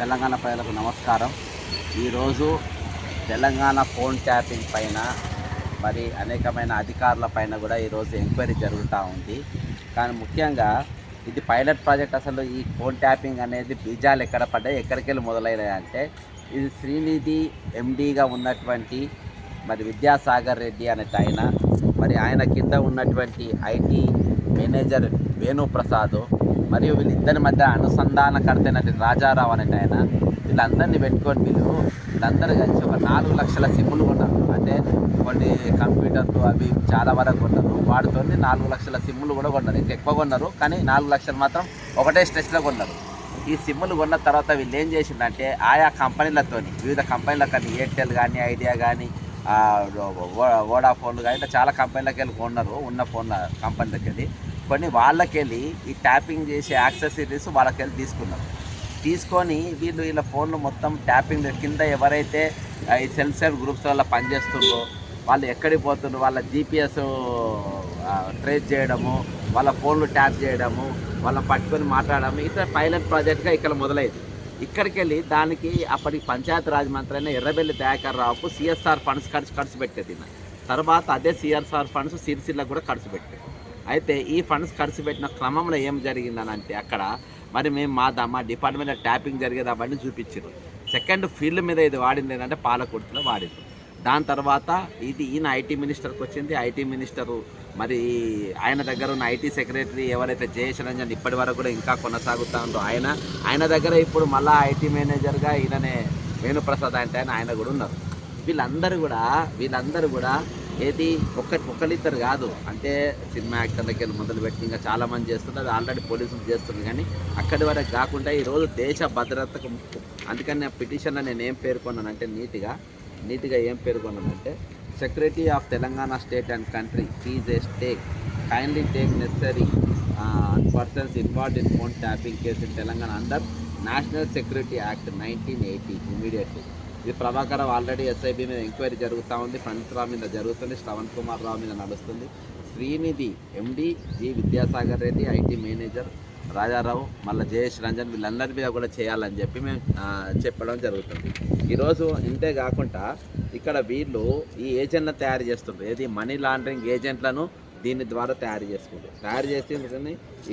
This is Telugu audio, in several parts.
తెలంగాణ ప్రజలకు నమస్కారం. ఈరోజు తెలంగాణ ఫోన్ ట్యాపింగ్ పైన మరి అనేకమైన అధికారుల పైన కూడా ఈరోజు ఎంక్వైరీ జరుగుతూ ఉంది. కానీ ముఖ్యంగా ఇది పైలట్ ప్రాజెక్ట్ అసలు ఈ ఫోన్ ట్యాపింగ్ అనేది బీజాలు ఎక్కడ పడ్డాయి ఎక్కడికి వెళ్ళి మొదలైనాయి అంటే ఇది శ్రీనిధి ఎండీగా ఉన్నటువంటి మరి విద్యాసాగర్ రెడ్డి అనేట ఆయన. మరి ఆయన కింద ఉన్నటువంటి ఐటీ మేనేజర్ వేణుప్రసాద్. మరియు వీళ్ళిద్దరి మధ్య అనుసంధానకర్తైనటువంటి రాజారావు అనేట ఆయన వీళ్ళందరినీ పెట్టుకొని వీళ్ళు వీళ్ళందరూ కలిసి ఒక నాలుగు లక్షల సిమ్ములు కొన్నారు. అంటే కొన్ని కంప్యూటర్లు అవి చాలా వరకు కొన్నారు. వాటితో నాలుగు లక్షల సిమ్ములు కూడా కొన్నారు. ఇంకా ఎక్కువ కొన్నారు కానీ నాలుగు లక్షలు మాత్రం ఒకటే స్ట్రెస్లో కొన్నారు. ఈ సిమ్ములు కొన్న తర్వాత వీళ్ళు ఏం చేసిందంటే ఆయా కంపెనీలతోని వివిధ కంపెనీల కానీ ఎయిర్టెల్ కానీ ఐడియా కానీ వోడాఫోన్లు కానీ ఇట్లా చాలా కంపెనీలకు వెళ్ళి కొన్నారు ఉన్న ఫోన్ల కంపెనీలకి వెళ్ళి కొన్ని వాళ్ళకెళ్ళి ఈ ట్యాపింగ్ చేసే యాక్సెసరీస్ వాళ్ళకెళ్ళి తీసుకున్నారు. తీసుకొని వీళ్ళు వీళ్ళ ఫోన్లు మొత్తం ట్యాపింగ్ కింద ఎవరైతే ఈ సెల్ఫ్ సెల్ గ్రూప్స్ వల్ల పనిచేస్తుండ్రో వాళ్ళు ఎక్కడికి పోతుండ్రో వాళ్ళ జీపీఎస్ ట్రేస్ చేయడము వాళ్ళ ఫోన్లు ట్యాప్ చేయడము వాళ్ళని పట్టుకొని మాట్లాడడం ఇట్లా పైలట్ ప్రాజెక్ట్గా ఇక్కడ మొదలైంది. ఇక్కడికి వెళ్ళి దానికి అప్పటి పంచాయతీ రాజ్ మంత్రి అయిన ఎర్రబెల్లి దయాకర్ రావుకు సిఎస్ఆర్ ఫండ్స్ ఖర్చు ఖర్చు పెట్టేది తర్వాత అదే సిఎస్ఆర్ ఫండ్స్ సిరిసిల్లకు కూడా ఖర్చు పెట్టేది. అయితే ఈ ఫండ్స్ ఖర్చు పెట్టిన క్రమంలో ఏం జరిగిందని అంటే అక్కడ మరి మేము మా దా- మా డిపార్ట్మెంట్లో ట్యాపింగ్ జరిగేది అవన్నీ చూపించారు సెకండ్ ఫీల్డ్ మీద ఇది వాడింది ఏంటంటే పాలకుర్తిలో వాడింది దాని తర్వాత ఇది ఈయన ఐటీ మినిస్టర్కి వచ్చింది. ఐటీ మినిస్టరు మరి ఆయన దగ్గర ఉన్న ఐటీ సెక్రటరీ ఎవరైతే జయేష్ రంజన్ ఇప్పటి వరకు కూడా ఇంకా కొనసాగుతూ ఉందో ఆయన ఆయన దగ్గర ఇప్పుడు మళ్ళీ ఐటీ మేనేజర్గా ఈయననే వేణుప్రసాద్ అంటే ఆయన ఆయన కూడా ఉన్నారు. వీళ్ళందరూ కూడా వీళ్ళందరూ కూడా ఏది ఒక్క ఒకరిద్దరు కాదు. అంటే సినిమా యాక్టర్లకి వెళ్ళి మొదలుపెట్టి ఇంకా చాలామంది చేస్తున్నారు అది ఆల్రెడీ పోలీసులు చేస్తున్నారు కానీ అక్కడి వరకు కాకుండా ఈరోజు దేశ భద్రతకు ముప్పు అందుకని నా పిటిషన్లో నేను ఏం పేర్కొన్నానంటే నీట్గా నీట్గా ఏం పేర్కొన్నానంటే secretary of Telangana state and country please a stake kindly take necessary persons involved in phone tapping case in Telangana under national security act nineteen eighty immediately ఇది ప్రభాకర్ ఆల్రెడీ ఎస్ఐబి మీద ఎంక్వైరీ జరుగుతూ ఉంది. పండితరావు మీద జరుగుతుంది. శ్రవణ్ కుమార్ రావు మీద నడుస్తుంది. Srinidhi MD G Vidyasagar Reddy IT manager Rajarao మళ్ళీ జయేష్ రంజన్ వీళ్ళందరి మీద కూడా చేయాలని చెప్పి మేము చెప్పడం జరుగుతుంది. ఈరోజు ఇంతే కాకుండా ఇక్కడ వీళ్ళు ఈ ఏజెంట్లను తయారు చేస్తుంటారు ఏది? మనీ లాండరింగ్ ఏజెంట్లను దీని ద్వారా తయారు చేసుకుంటారు. తయారు చేసి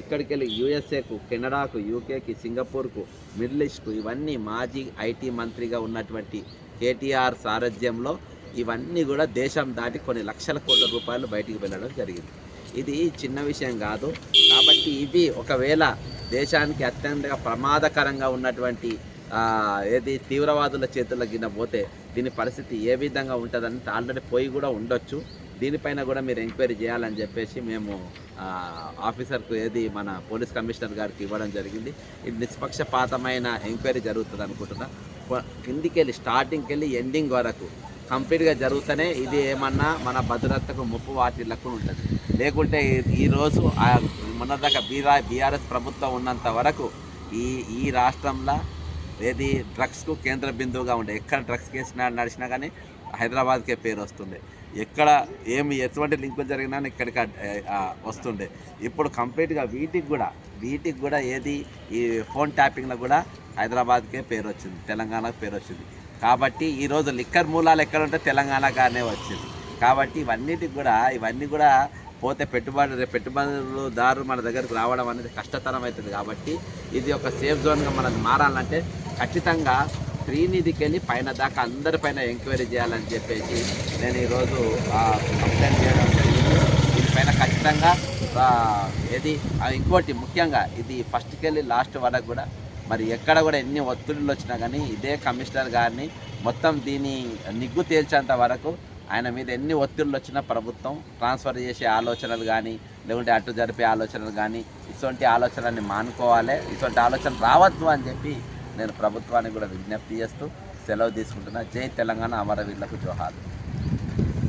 ఇక్కడికి వెళ్ళి యూఎస్ఏకు కెనడాకు యూకేకి సింగపూర్కు మిడిల్ ఈస్ట్కు ఇవన్నీ మాజీ ఐటీ మంత్రిగా ఉన్నటువంటి కేటీఆర్ సారథ్యంలో ఇవన్నీ కూడా దేశం దాటి కొన్ని లక్షల కోట్ల రూపాయలు బయటికి వెళ్ళడం జరిగింది. ఇది చిన్న విషయం కాదు. కాబట్టి ఇవి ఒకవేళ దేశానికి అత్యంత ప్రమాదకరంగా ఉన్నటువంటి ఏది తీవ్రవాదుల చేతుల్లో గిన్న పోతే దీని పరిస్థితి ఏ విధంగా ఉంటుందని ఆల్రెడీ పోయి కూడా ఉండొచ్చు. దీనిపైన కూడా మీరు ఎంక్వైరీ చేయాలని చెప్పేసి మేము ఆఫీసర్కు ఏది మన పోలీస్ కమిషనర్ గారికి ఇవ్వడం జరిగింది. ఇది నిష్పక్షపాతమైన ఎంక్వైరీ జరుగుతుంది అనుకుంటున్నా. కిందికెళ్ళి కిందికి వెళ్ళి స్టార్టింగ్కి వెళ్ళి ఎండింగ్ వరకు కంప్లీట్గా జరుగుతూనే ఇది ఏమన్నా మన భద్రతకు ముప్పు వాటిలకు ఉంటుంది. లేకుంటే ఈరోజు మొన్నదాకా బీఆర్ బీఆర్ఎస్ ప్రభుత్వం ఉన్నంత వరకు ఈ ఈ రాష్ట్రంలో ఏది డ్రగ్స్కు కేంద్ర బిందువుగా ఉండే ఎక్కడ డ్రగ్స్ కేసు నడిచినా కానీ హైదరాబాద్కే పేరు వస్తుంది. ఎక్కడ ఏమి ఎటువంటి లింకులు జరిగినా ఇక్కడికి వస్తుండే. ఇప్పుడు కంప్లీట్గా వీటికి కూడా వీటికి కూడా ఏది ఈ ఫోన్ ట్యాపింగ్లో కూడా హైదరాబాద్కే పేరు వచ్చింది తెలంగాణకు పేరు వచ్చింది కాబట్టి ఈరోజు లిక్కర్ మూలాలు ఎక్కడ ఉంటే తెలంగాణగానే వచ్చింది. కాబట్టి ఇవన్నిటికి కూడా ఇవన్నీ కూడా పోతే పెట్టుబడి రేపు మన దగ్గరకు రావడం అనేది కష్టతరం అవుతుంది కాబట్టి ఇది ఒక సేఫ్ జోన్గా మనం మారాలంటే ఖచ్చితంగా శ్రీనిధికి వెళ్ళి పైన దాకా అందరిపైన ఎంక్వైరీ చేయాలని చెప్పేసి నేను ఈరోజు కంప్లైంట్ చేయడం జరిగింది. దీనిపైన ఖచ్చితంగా ఏది ఇంకోటి ముఖ్యంగా ఇది ఫస్ట్కి వెళ్ళి లాస్ట్ వరకు కూడా మరి ఎక్కడ కూడా ఎన్ని ఒత్తిడులు వచ్చినా కానీ ఇదే కమిషనర్ గారిని మొత్తం దీని నిగ్గు తేల్చేంత వరకు ఆయన మీద ఎన్ని ఒత్తిళ్ళు వచ్చినా ప్రభుత్వం ట్రాన్స్ఫర్ చేసే ఆలోచనలు కానీ లేకుంటే అటు జరిపే ఆలోచనలు కానీ ఇటువంటి ఆలోచనల్ని మానుకోవాలి. ఇటువంటి ఆలోచన రావద్దు అని చెప్పి నేను ప్రభుత్వానికి కూడా విజ్ఞప్తి చేస్తూ సెలవు తీసుకుంటున్నా. జై తెలంగాణ అమరవీరులకు జోహార్